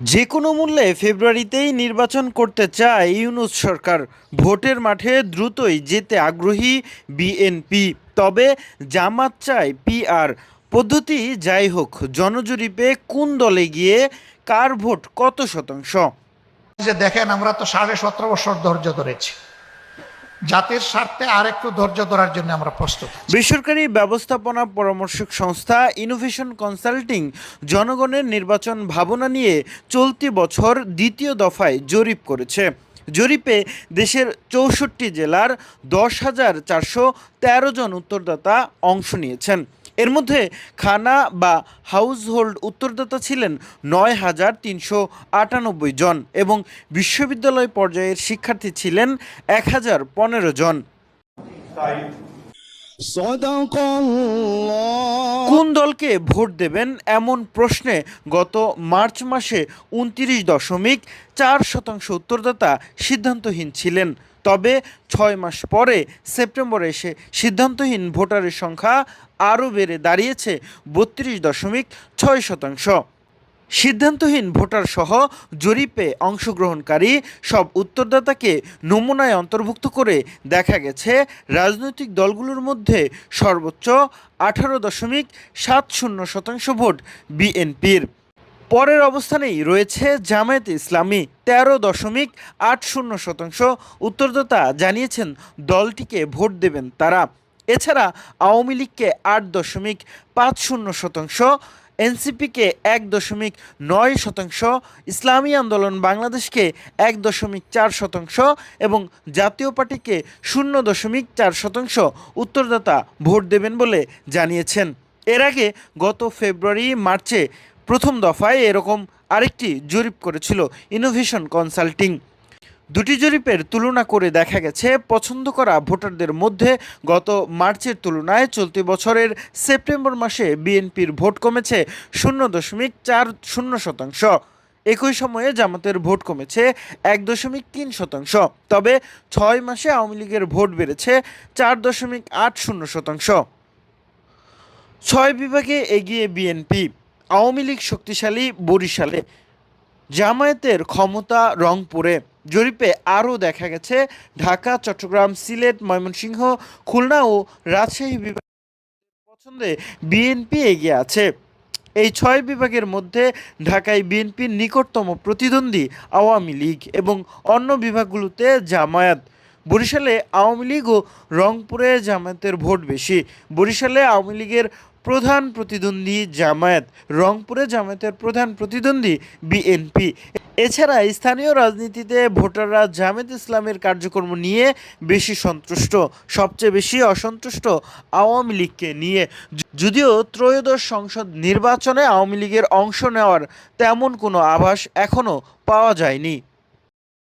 যে কোনো মূল্যে ফেব্রুয়ারিতেই নির্বাচন করতে চায় ইউনুস সরকার। ভোটের মাঠে দ্রুতই যেতে আগ্রহী বিএনপি। তবে জামাত চায় পিআর। পদ্ধতি যাই হোক, জনজরিপে কোন দলে গিয়ে কার ভোট কত শতাংশ? যে দেখেন, আমরা তো সাড়ে সতেরো বছর ধৈর্য ধরেছি। জাতির স্বার্থে আর একটু ধৈর্য ধরার জন্য আমরা প্রস্তুত বেসরকারি ব্যবস্থাপনা পরামর্শক সংস্থা ইনোভেশন কনসাল্টিং জনগণের নির্বাচন ভাবনা নিয়ে চলতি বছর দ্বিতীয় দফায় জরিপ করেছে। জরিপে দেশের চৌষট্টি জেলার দশ হাজার চারশো তেরো জন উত্তরদাতা অংশ নিয়েছেন। এর মধ্যে খানা বা হাউসহোল্ড উত্তরদাতা ছিলেন নয় হাজার তিনশো আটানব্বই জন এবং বিশ্ববিদ্যালয় পর্যায়ের শিক্ষার্থী ছিলেন এক হাজার পনেরো জন। কোন দলকে ভোট দেবেন এমন প্রশ্নে গত মার্চ মাসে উনত্রিশ দশমিক চার শতাংশ উত্তরদাতা সিদ্ধান্তহীন ছিলেন। তবে ছয় মাস পরে সেপ্টেম্বরে এসে সিদ্ধান্তহীন ভোটারের সংখ্যা আরও বেড়ে দাঁড়িয়েছে বত্রিশ দশমিক ছয় শতাংশ। সিদ্ধান্তহীন ভোটার সহ জরিপে অংশগ্রহণকারী সব উত্তরদাতাকে নমুনায় অন্তর্ভুক্ত করে দেখা গেছে, রাজনৈতিক দলগুলোর মধ্যে সর্বোচ্চ আঠারো দশমিক সাত শূন্য শতাংশ ভোট বিএনপির। পরের অবস্থানেই রয়েছে জামায়াতে ইসলামী তেরো দশমিক আট শূন্য শতাংশ। উত্তরদাতা জানিয়েছেন, দলটিকে ভোট দেবেন তারা। এছাড়া আওয়ামী লীগকে আট দশমিক পাঁচ শূন্য শতাংশ, এনসিপিকে এক দশমিক নয় শতাংশ, ইসলামী আন্দোলন বাংলাদেশকে এক দশমিক চার শতাংশ এবং জাতীয় পার্টিকে শূন্য দশমিক চার শতাংশ উত্তরদাতা ভোট দেবেন বলে জানিয়েছেন। এর আগে গত ফেব্রুয়ারি, মার্চে প্রথম দফায় এরকম আরেকটি জরিপ করেছিল ইনোভেশন কনসাল্টিং দুটি জরিপের তুলনা করে দেখা গেছে, পছন্দ করা ভোটারদের মধ্যে গত মার্চের তুলনায় চলতি বছরের সেপ্টেম্বর মাসে বিএনপির ভোট কমেছে শূন্য দশমিক চার শূন্য শতাংশ। একই সময়ে জামাতের ভোট কমেছে এক দশমিক তিন শতাংশ। তবে ছয় মাসে আওয়ামী লীগের ভোট বেড়েছে চার দশমিক আট শূন্য শতাংশ। ছয় বিভাগে এগিয়ে বিএনপি। আওয়ামী লীগ শক্তিশালী বরিশালে। জামায়াতের ক্ষমতা রংপুরে। জরিপে আরও দেখা গেছে, ঢাকা, চট্টগ্রাম, সিলেট, ময়মনসিংহ, খুলনা ও রাজশাহী বিভাগ পছন্দে বিএনপি এগিয়ে আছে। এই ছয় বিভাগের মধ্যে ঢাকায় বিএনপির নিকটতম প্রতিদ্বন্দ্বী আওয়ামী লীগ এবং অন্য বিভাগগুলোতে জামায়াত। বরিশালে আওয়ামী লীগ ও রংপুরে জামায়াতের ভোট বেশি। বরিশালে আওয়ামী লীগের প্রধান প্রতিদ্বন্দ্বী জামায়াত, রংপুরে জামায়াতের প্রধান প্রতিদ্বন্দ্বী বিএনপি। এছাড়া স্থানীয় রাজনীতিতে ভোটাররা জামায়াত ইসলামের কার্যক্রম নিয়ে বেশি সন্তুষ্ট, সবচেয়ে বেশি অসন্তুষ্ট আওয়ামী লীগকে নিয়ে। যদিও ত্রয়োদশ সংসদ নির্বাচনে আওয়ামী লীগের অংশ নেওয়ার তেমন কোনো আভাস এখনও পাওয়া যায়নি।